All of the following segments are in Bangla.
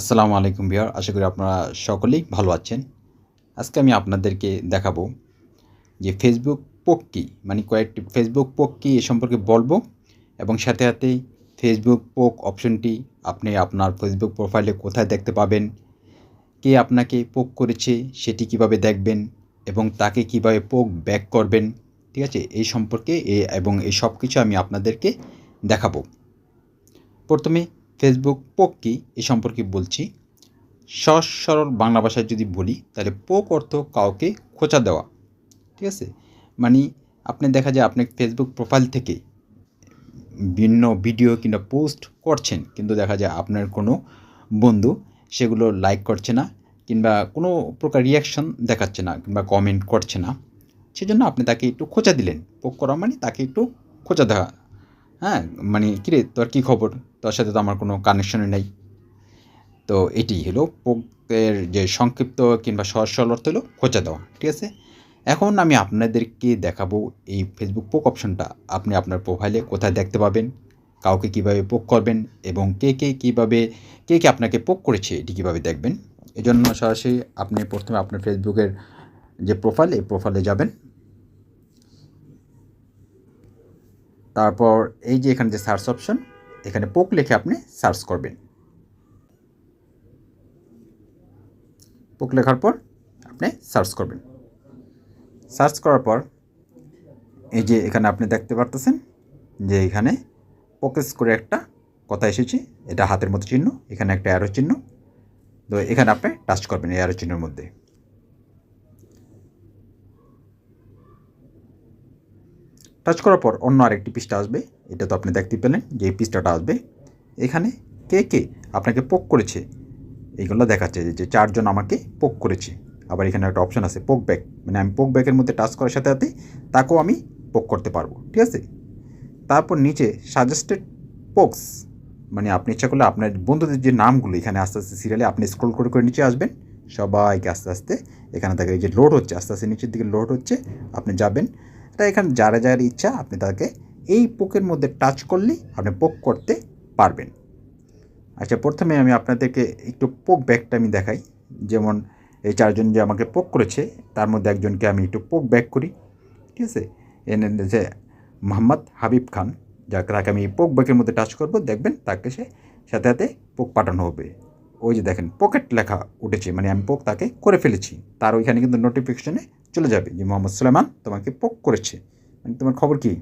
আসসালামু আলাইকুম বিহার আশা করি আপনারা সকলেই ভালো আছেন। আজকে আমি আপনাদেরকে দেখাবো যে ফেসবুক পোক কী মানে কয়েকটি ফেসবুক পোক কী এ সম্পর্কে বলব এবং সাথে সাথে ফেসবুক পোক অপশনটি আপনি আপনার ফেসবুক প্রোফাইলে কোথায় দেখতে পাবেন, কে আপনাকে পোক করেছে, সেটি কীভাবে দেখবেন এবং তাকে কীভাবে পোক ব্যাক করবেন, ঠিক আছে? এই সম্পর্কে এ এবং এই সব কিছু আমি আপনাদেরকে দেখাবো। প্রথমে ফেসবুক পোক কী এ সম্পর্কে বলছি। সহজ সরল বাংলা ভাষায় যদি বলি, তাহলে পোক অর্থ কাউকে খোঁচা দেওয়া। ঠিক আছে? মানে আপনি দেখা যায় আপনি ফেসবুক প্রোফাইল থেকে ভিন্ন ভিডিও কিংবা পোস্ট করছেন, কিন্তু দেখা যায় আপনার কোনো বন্ধু সেগুলো লাইক করছে না, কিংবা কোনো প্রকার রিয়াকশন দেখাচ্ছে না, কিংবা কমেন্ট করছে না। সেজন্য আপনি তাকে একটু খোঁচা দিলেন। পোক করা মানে তাকে একটু খোঁচা দেওয়া। হ্যাঁ মানে কিরে, তোর কী খবর? তোর সাথে তো আমার কোনো কানেকশনই নেই। তো এটি হলো, পোকের যে সংক্ষিপ্ত কিংবা সহজ সরল অর্থ হলো খোঁচা দেওয়া, ঠিক আছে? এখন আমি আপনাদেরকে দেখাবো এই ফেসবুক পোক অপশনটা আপনি আপনার প্রোফাইলে কোথায় দেখতে পাবেন, কাউকে কীভাবে পোক করবেন এবং কে কে কীভাবে, কে কে আপনাকে পোক করেছে, এটি কীভাবে দেখবেন? এজন্য সরাসরি আপনি প্রথমে আপনার ফেসবুকের যে প্রোফাইল এই প্রোফাইলে যাবেন। তারপর এই যে এখানে যে সার্চ অপশন এখানে পোক লিখে আপনি সার্চ করবেন। পোক লেখার পর আপনি সার্চ করবেন। সার্চ করার পর এই যে এখানে আপনি দেখতে পারতেছেন যে এখানে পোকেস করে একটা কথা এসেছে, এটা হাতের মতো চিহ্ন, এখানে একটা অ্যারো চিহ্ন। তো এখানে আপনি টাচ করবেন এই অ্যারো চিহ্নের মধ্যে। টাচ করার পর অন্য আরেকটি পৃষ্ঠা আসবে। এটা তো আপনি দেখতে পেলেন যে এই পৃষ্ঠাটা আসবে। এখানে কে কে আপনাকে পোক করেছে এইগুলো দেখাচ্ছে যে চারজন আমাকে পোক করেছে। আবার এখানে একটা অপশন আছে পোক ব্যাক মানে আমি পোক ব্যাকের মধ্যে টাচ করার সাথে সাথে তাকেও আমি পোক করতে পারব, ঠিক আছে? তারপর নিচে সাজেস্টেড পোকস মানে আপনি ইচ্ছা করলে আপনার বন্ধুদের যে নামগুলো এখানে আস্তে আস্তে সিরিয়ালে আপনি স্ক্রল করে করে নিচে আসবেন। সবাইকে আস্তে আস্তে এখানে থাকে যে লোড হচ্ছে, আস্তে আস্তে নিচের দিকে লোড হচ্ছে। আপনি যাবেন তা এখানে যারা যার ইচ্ছা আপনি তাকে এই পোকের মধ্যে টাচ করলেই আপনি পোক করতে পারবেন। আচ্ছা প্রথমে আমি আপনাদেরকে একটু পোক ব্যাকটা আমি দেখাই। যেমন এই চারজন যে আমাকে পোক করেছে, তার মধ্যে একজনকে আমি একটু পোক ব্যাক করি। ঠিক আছে? এনে যে মোহাম্মদ হাবিব খান, যাকে, তাকে আমি পোক ব্যাকের মধ্যে টাচ করব। দেখবেন তাকে সে সাথে সাথে পোক পাঠানো হবে। ওই যে দেখেন পকেট লেখা উঠেছে মানে আমি পোক তাকে করে ফেলেছি। তার ওইখানে কিন্তু নোটিফিকেশনে চলে যাবে যে মোহাম্মদ সুলেমান তোমাকে পোক করেছে। মানে তোমার খবর কি?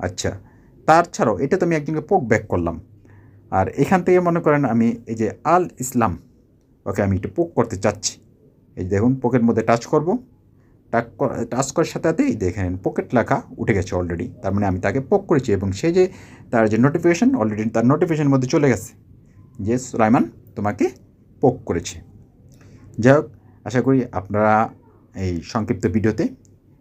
আচ্ছা তার ছাড়াও এটা তো আমি একজনকে পোক ব্যাক করলাম। আর এখান থেকে মনে করেন আমি এই যে আল ইসলাম, ওকে আমি একটু পোক করতে চাচ্ছি। এই দেখুন, পোকের মধ্যে টাচ করব। টাচ টাচ করার সাথে সাথেই দেখেন, পকেট লেখা উঠে গেছে অলরেডি তার মানে আমি তাকে পোক করেছি এবং সে যে তার যে নোটিফিকেশন অলরেডি তার নোটিফিকেশনের মধ্যে চলে গেছে যে সুলাইমান তোমাকে পোক করেছে। যাই হোক, আশা করি আপনারা এই সংক্ষিপ্ত ভিডিওতে।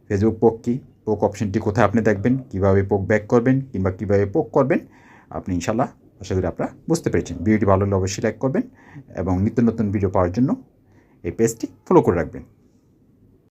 ফেসবুক পোক কী? পোক অপশনটি কোথায় আপনি দেখবেন? কীভাবে পোক ব্যাক করবেন কিংবা কীভাবে পোক করবেন? আপনি ইনশাল্লাহ আশা করি আপনারা বুঝতে পেরেছেন। ভিডিওটি ভালো হলে অবশ্যই লাইক করবেন এবং নিত্য নতুন ভিডিও পাওয়ার জন্য এই পেজটি ফলো করে রাখবেন।